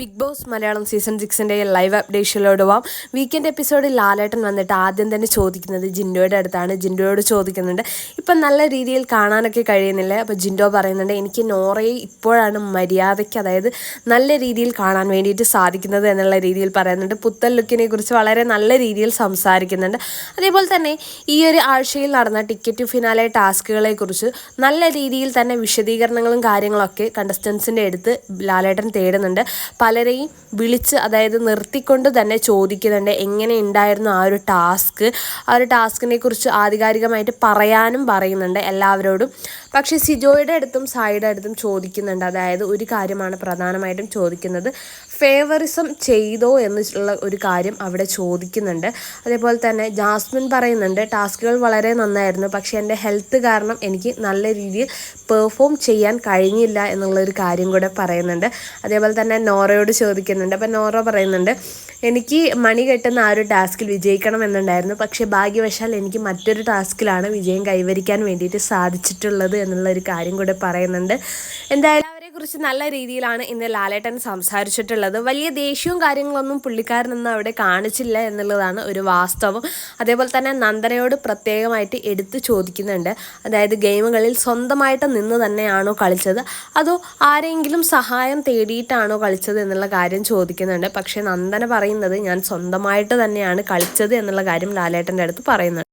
Big Boss Malayalam season സിക്സിന്റെ live അപ്ഡേഷനിലോട് പോവാം. വീക്കെൻഡ് എപ്പിസോഡിൽ ലാലേട്ടൻ വന്നിട്ട് ആദ്യം തന്നെ ചോദിക്കുന്നത് ജിൻഡോയുടെ അടുത്താണ്. ജിൻഡോയോട് ചോദിക്കുന്നുണ്ട് ഇപ്പം നല്ല രീതിയിൽ കാണാനൊക്കെ കഴിയുന്നില്ല? അപ്പോൾ ജിൻഡോ പറയുന്നുണ്ട് എനിക്ക് നോറയെ ഇപ്പോഴാണ് മര്യാദയ്ക്ക് അതായത് നല്ല രീതിയിൽ കാണാൻ വേണ്ടിയിട്ട് സാധിക്കുന്നത് എന്നുള്ള രീതിയിൽ പറയുന്നുണ്ട്. പുത്തൻ ലുക്കിനെ കുറിച്ച് വളരെ നല്ല രീതിയിൽ സംസാരിക്കുന്നുണ്ട്. അതേപോലെ തന്നെ ഈ ഒരു ആഴ്ചയിൽ നടന്ന ടിക്കറ്റ് ഫിനാലെ ടാസ്കുകളെ കുറിച്ച് നല്ല രീതിയിൽ തന്നെ വിശദീകരണങ്ങളും കാര്യങ്ങളൊക്കെ കണ്ടസ്റ്റൻസിന്റെ അടുത്ത് ലാലേട്ടൻ തേടുന്നുണ്ട്. പലരെയും വിളിച്ച് അതായത് നിർത്തിക്കൊണ്ട് തന്നെ ചോദിക്കുന്നുണ്ട് എങ്ങനെ ഉണ്ടായിരുന്നു ആ ഒരു ടാസ്ക്. ആ ഒരു ടാസ്കിനെ കുറിച്ച് ആധികാരികമായിട്ട് പറയാനും പറയുന്നുണ്ട് എല്ലാവരോടും. പക്ഷേ സിജോയുടെ അടുത്തും സായിയുടെ അടുത്തും ചോദിക്കുന്നുണ്ട്. അതായത് ഒരു കാര്യമാണ് പ്രധാനമായിട്ടും ചോദിക്കുന്നത്. ഫേവറിസം ചെയ്തോ എന്നുള്ള ഒരു കാര്യം അവിടെ ചോദിക്കുന്നുണ്ട്. അതേപോലെ തന്നെ ജാസ്മിൻ പറയുന്നുണ്ട് ടാസ്കുകൾ വളരെ നന്നായിരുന്നു. പക്ഷേ എന്റെ ഹെൽത്ത് കാരണം എനിക്ക് നല്ല രീതിയിൽ പെർഫോം ചെയ്യാൻ കഴിഞ്ഞില്ല എന്നുള്ളൊരു കാര്യം കൂടെ പറയുന്നുണ്ട്. അതേപോലെ തന്നെ നോറയോട് ചോദിക്കുന്നുണ്ട്. അപ്പം നോറ പറയുന്നുണ്ട് എനിക്ക് മണി കെട്ടുന്ന ആ ഒരു ടാസ്കിൽ വിജയിക്കണം എന്നുണ്ടായിരുന്നു. പക്ഷേ ഭാഗ്യവശാൽ എനിക്ക് മറ്റൊരു ടാസ്കിലാണ് വിജയം കൈവരിക്കാൻ വേണ്ടിയിട്ട് സാധിച്ചിട്ടുള്ളത് എന്നുള്ള ഒരു കാര്യം കൂടെ പറയുന്നുണ്ട്. എന്തായാലും കുറിച്ച് നല്ല രീതിയിലാണ് ഇന്ന് ലാലേട്ടൻ സംസാരിച്ചിട്ടുള്ളത്. വലിയ ദേഷ്യവും കാര്യങ്ങളൊന്നും പുള്ളിക്കാരനൊന്നും അവിടെ കാണിച്ചില്ല എന്നുള്ളതാണ് ഒരു വാസ്തവം. അതേപോലെ തന്നെ നന്ദനയോട് പ്രത്യേകമായിട്ട് എടുത്തു ചോദിക്കുന്നുണ്ട്. അതായത് ഗെയിമുകളിൽ സ്വന്തമായിട്ട് നിന്ന് തന്നെയാണോ കളിച്ചത്? അതോ ആരെങ്കിലും സഹായം തേടിയിട്ടാണോ കളിച്ചത് എന്നുള്ള കാര്യം ചോദിക്കുന്നുണ്ട്. പക്ഷേ നന്ദന പറയുന്നത് ഞാൻ സ്വന്തമായിട്ട് തന്നെയാണ് കളിച്ചത് എന്നുള്ള കാര്യം ലാലേട്ടന്റെ അടുത്ത് പറയുന്നുണ്ട്.